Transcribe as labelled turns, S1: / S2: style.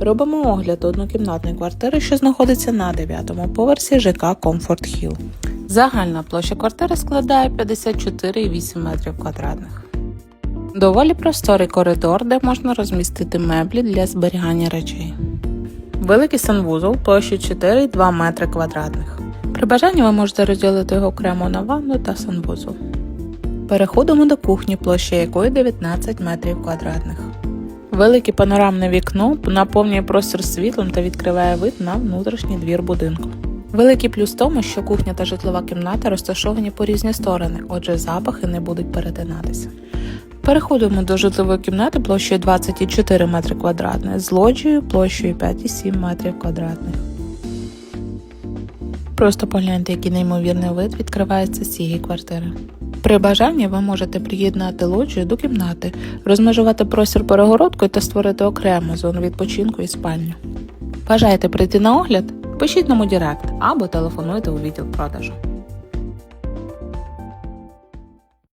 S1: Робимо огляд однокімнатної квартири, що знаходиться на 9-му поверсі ЖК Comfort Hill. Загальна площа квартири складає 54,8 метрів квадратних. Доволі просторий коридор, де можна розмістити меблі для зберігання речей. Великий санвузол площею 4,2 метри квадратних. При бажанні ви можете розділити його окремо на ванну та санвузол. Переходимо до кухні, площа якої 19 метрів квадратних. Велике панорамне вікно наповнює простір світлом та відкриває вид на внутрішній двір будинку. Великий плюс в тому, що кухня та житлова кімната розташовані по різні сторони, отже, запахи не будуть перетинатися. Переходимо до житлової кімнати площею 24 метри квадратних з лоджією площею 5,7 метрів квадратних. Просто погляньте, який неймовірний вид відкривається з цієї квартири. При бажанні ви можете приєднати лоджію до кімнати, розмежувати простір перегородкою та створити окрему зону відпочинку і спальню. Бажаєте прийти на огляд? Пишіть нам у Директ або телефонуйте у відділ продажу.